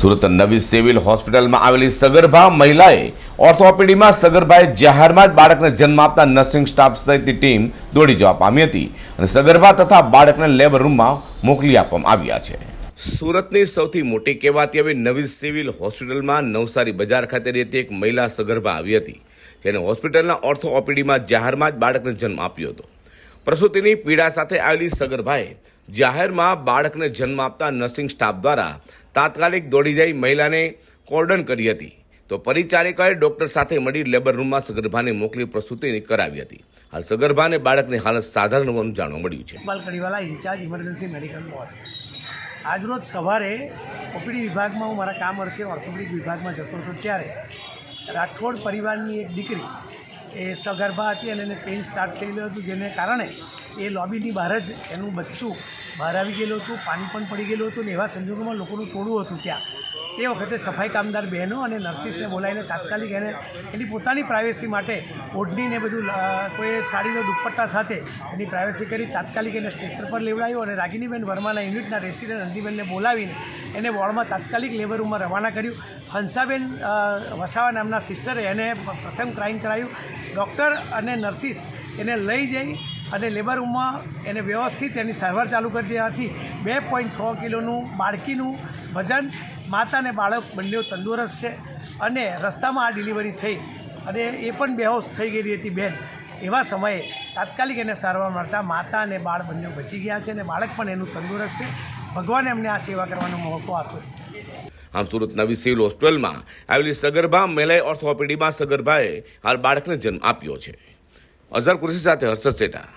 સુરત નવી સિવિલ હોસ્પિટલમાં આવેલી સગર્ભા મહિલાએ ઓર્થોપેડીમાં સગર્ભાએ જાહેરમાં જ બાળકને જન્મ આપતા નર્સિંગ સ્ટાફ સહિતની ટીમ દોડી જવા પામી હતી અને સગર્ભા તથા બાળકને લેબર રૂમમાં મોકલી આપવામાં આવ્યા છે. સુરતની સૌથી મોટી કહેવાતી આવી નવી સિવિલ હોસ્પિટલમાં નવસારી બજાર ખાતે રહેતી એક મહિલા સગર્ભા આવી હતી, જેને હોસ્પિટલના ઓર્થો ઓપીડીમાં જાહેરમાં જ બાળકને જન્મ આપ્યો હતો. પ્રસૂતિની પીડા સાથે આવેલી સગર્ભાએ જાહેરમાં બાળકને જન્મ આપતા નર્સિંગ સ્ટાફ દ્વારા તાત્કાલિક દોડી જઈ મહિલાને કોર્ડન કરી હતી. તો પરિચારિકાએ ડોક્ટર સાથે મળી લેબર રૂમમાં સગર્ભાને મોકલી પ્રસૂતિ કરાવી હતી. હાલ સગર્ભાને બાળકની હાલત સાધારણ હોવાનું જાણવા મળ્યું છે. કડીવાલા ઇન્ચાર્જ ઇમરજન્સી મેડિકલ આજરોજ સવારે ઓપીડી વિભાગમાં હું મારા કામ અર્થે ઓર્થોપેડિક વિભાગમાં જતો હતો ત્યારે રાઠોડ પરિવારની એક દીકરી એ સગર્ભા હતી અને એને પેઇન સ્ટાર્ટ થયેલું હતું, જેને કારણે એ લોબીની બહાર જ એનું બચ્ચું બહાર આવી ગયેલું હતું, પાણી પણ પડી ગયેલું હતું ને એવા સંજોગોમાં લોકોનું ટોળું હતું ત્યાં. તે વખતે સફાઈ કામદાર બહેનો અને નર્સિસને બોલાવીને તાત્કાલિક એને એની પોતાની પ્રાઇવેસી માટે ઓઢણીને બધું કોઈ સાડીનો દુપટ્ટા સાથે એની પ્રાઇવેસી કરી તાત્કાલિક એને સ્ટ્રેચર પર લેવડાવ્યો અને રાગિનીબેન વર્માના યુનિટના રેસિડેન્ટ અંતિબેનને બોલાવીને એને વોર્ડમાં તાત્કાલિક લેબર રૂમમાં રવાના કર્યું. હંસાબેન વસાવા નામના સિસ્ટરે એને પ્રથમ ક્રાઇમ કરાયું. ડૉક્ટર અને નર્સિસ એને લઈ જઈ અને લેબર રૂમમાં એને વ્યવસ્થિત એની સારવાર ચાલુ કરી દેવાથી બે પોઈન્ટ છ કિલોનું બાળકીનું વજન માતા અને બાળક બંને તંદુરસ્ત છે અને રસ્તામાં આ ડિલિવરી થઈ અને એ પણ બેહોશ થઈ ગયેલી હતી બેન. એવા સમયે તાત્કાલિક એને સારવાર મળતા માતા અને બાળ બંને બચી ગયા છે અને બાળક પણ એનું તંદુરસ્ત છે. ભગવાને અમને આ સેવા કરવાનો મોકો આપ્યો. આમ સુરત નવી સિવિલ હોસ્પિટલમાં આવેલી સગર્ભા મહિલાએ ઓર્થોપેડીમાં સગર્ભાએ હાલ બાળકને જન્મ આપ્યો છે. અઝર કુરશી સાથે હર્ષદ સેટા.